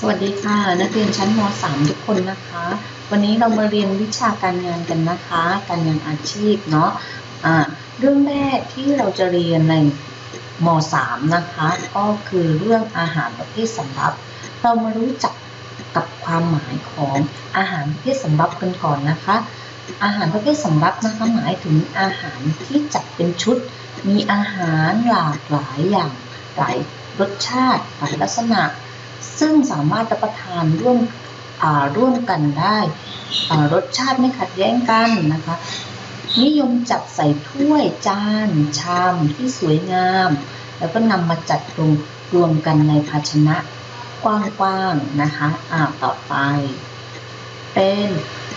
สวัสดีค่ะ นักเรียนชั้นม .3 ทุกคนนะคะ วันนี้เรามาเรียนวิชาการงานกันนะคะ การงานอาชีพเนาะอ่าเรื่องแรกที่เราจะเรียนในม .3 นะคะ ก็คือเรื่องอาหารประเภทสำรับ เรามารู้จักกับความหมายของอาหารประเภทสำรับกันก่อนนะคะ อาหารประเภทสำรับนะคะหมายถึงอาหารที่จัดเป็นชุด มีอาหารหลากหลายอย่างหลายรสชาติหลายลักษณะ ซึ่งสามารถรับประทานร่วมอ่าร่วมกันได้อ่ารสชาติไม่ขัดแย้งกันนะคะ นิยมจัดใส่ถ้วยจาน ชามที่สวยงาม แล้วก็นำมาจัดรวมรวมกันในภาชนะกว้างๆนะคะอ่าต่อไป เป็น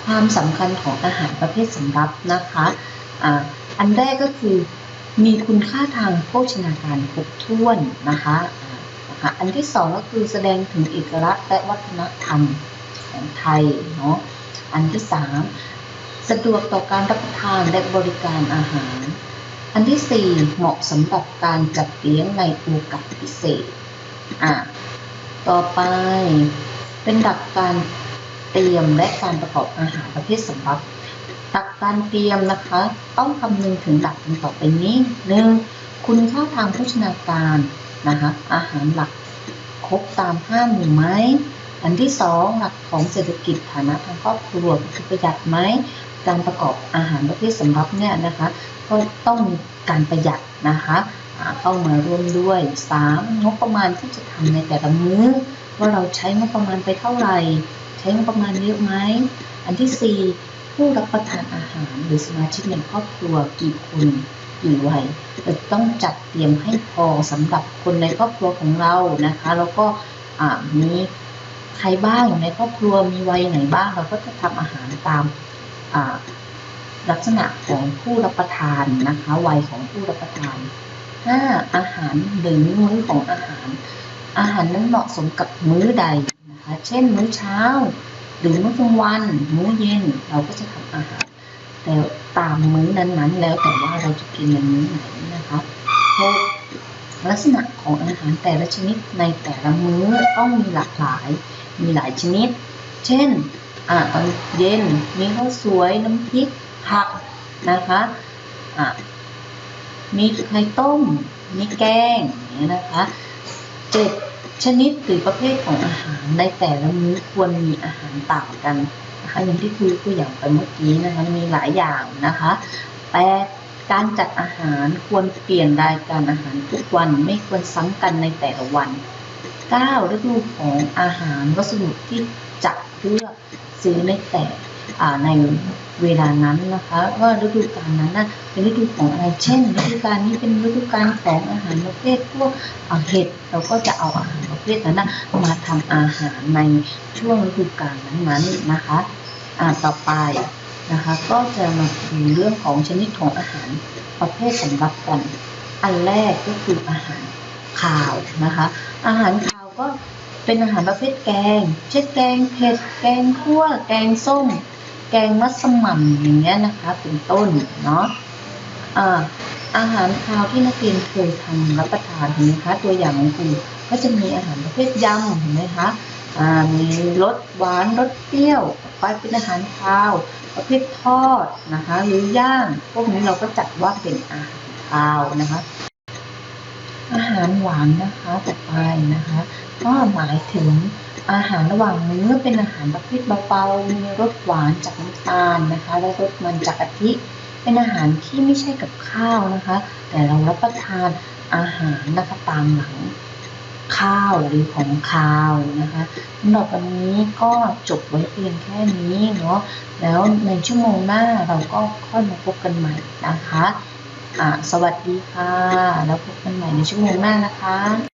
ความสำคัญของอาหารประเภทสำรับนะคะอ่าอันแรกก็คือมีคุณค่าทางโภชนาการครบถ้วนนะคะ คะอันที่สองก็คือแสดงถึงเอกลักษณ์และวัฒนธรรมของไทยเนาะอันที่สามสะดวกต่อการรับประทานและบริการอาหาร อันที่สี่เหมาะสำหรับการจัดเลี้ยงในโอกาสพิเศษอะต่อไปเป็นหลักการเตรียมและการประกอบอาหารประเภทสำรับหลักการเตรียมนะคะ ต้องคำนึงถึงหลักดังต่อไปนี้หนึ่งคุณค่าทางโภชนาการ นะคะอาหารหลักครบตามห้าหมู่ไหมอันที่สองหลักของเศรษฐกิจฐานะทางครอบครัวคือประหยัดไหมการประกอบอาหารประเภทสำรับเนี่ยนะคะก็ต้องมีการประหยัดนะคะเข้ามาร่วมด้วย 3. งบประมาณที่จะทำในแต่ละมื้อ ว่าเราใช้งบประมาณไปเท่าไหร่ ใช้งบประมาณเยอะไหมอันที่ 4 ผู้รับประทานอาหารหรือสมาชิกในครอบครัวกี่คน กี่วัยเราต้องจัดเตรียมให้พอสำหรับคนในครอบครัวของเรานะคะ แล้วก็มีใครบ้างในครอบครัวมีวัยไหนบ้าง เราก็จะทำอาหารตามลักษณะของผู้รับประทานนะคะ วัยของผู้รับประทาน 5. อาหารหรือมื้อของอาหาร อาหารนั้นเหมาะสมกับมื้อใดนะคะ เช่น มื้อเช้า หรือมื้อกลางวัน มื้อเย็นเราก็จะทำอาหาร แต่ตามมื้อนั้นๆ แล้วแต่ว่าเราจะกินในมื้อไหนนะคะ 6. ลักษณะของอาหารแต่ละชนิดในแต่ละมื้อต้องมีหลากหลาย มีหลายชนิด เช่นอ่าตอนเย็นมีข้าวสวยน้ำพริกผักนะคะอ่ามีไข่ต้ม มีแกงอย่างเงี้ยนะคะเจ็ดชนิดหรือประเภทของอาหารในแต่ละมื้อควรมีอาหารต่างกัน นะคะอย่างที่คุยตัวอย่างไปเมื่อกี้นะคะมีหลายอย่างนะคะแปดการจัดอาหารควรเปลี่ยนรายการอาหารทุกวันไม่ควรซ้ำกันในแต่ละวัน 9. ฤดูของอาหารวัสดุที่จะเลือกซื้อในแต่ ในเวลานั้นนะคะว่าฤดูกาลนั้นน่ะเป็นฤดูของอะไรเช่นฤดูกาลนี้เป็นฤดูกาลของอาหารประเภทพวกเห็ดเราก็จะเอาอาหารประเภทนั้นนะมาทำอาหารในช่วงฤดูกาลนั้นๆนะคะอ่าต่อไปนะคะก็จะมาดูเรื่องของชนิดของอาหารประเภทสำหรับกัน อันแรกก็คืออาหารคาวนะคะ อาหารคาวก็เป็นอาหารประเภทแกง เช่นแกงเผ็ด แกงคั่ว แกงส้ม แกงมัสมั่นอย่างเงี้ยนะคะเป็นต้นเนาะอาหารคาวที่นักเรียนเคยทำรับประทานเห็นไหมคะตัวอย่างของครูก็จะมีอาหารประเภทยำเห็นไหมคะมีรสหวานรสเปรี้ยวไปเป็นอาหารคาวประเภททอดนะคะหรือย่างพวกนี้เราก็จัดว่าเป็นอาหารคาวนะคะ อาหารหวานนะคะต่อไปนะคะ ก็หมายถึง อาหารระหว่างมื้อเป็นอาหารประเภทเบาๆ มีรสหวานจากน้ำตาลนะคะ และรสมันจากกะทิ เป็นอาหารที่ไม่ใช่กับข้าวนะคะ แต่เรารับประทานอาหารนะคะตามหลังข้าวหรือของคาวนะคะสำหรับวันนี้ก็จบไว้เพียงแค่นี้เนาะ แล้วในชั่วโมงหน้าเราก็ค่อยมาพบกันใหม่นะคะ สวัสดีค่ะ แล้วพบกันใหม่ในชั่วโมงหน้านะคะ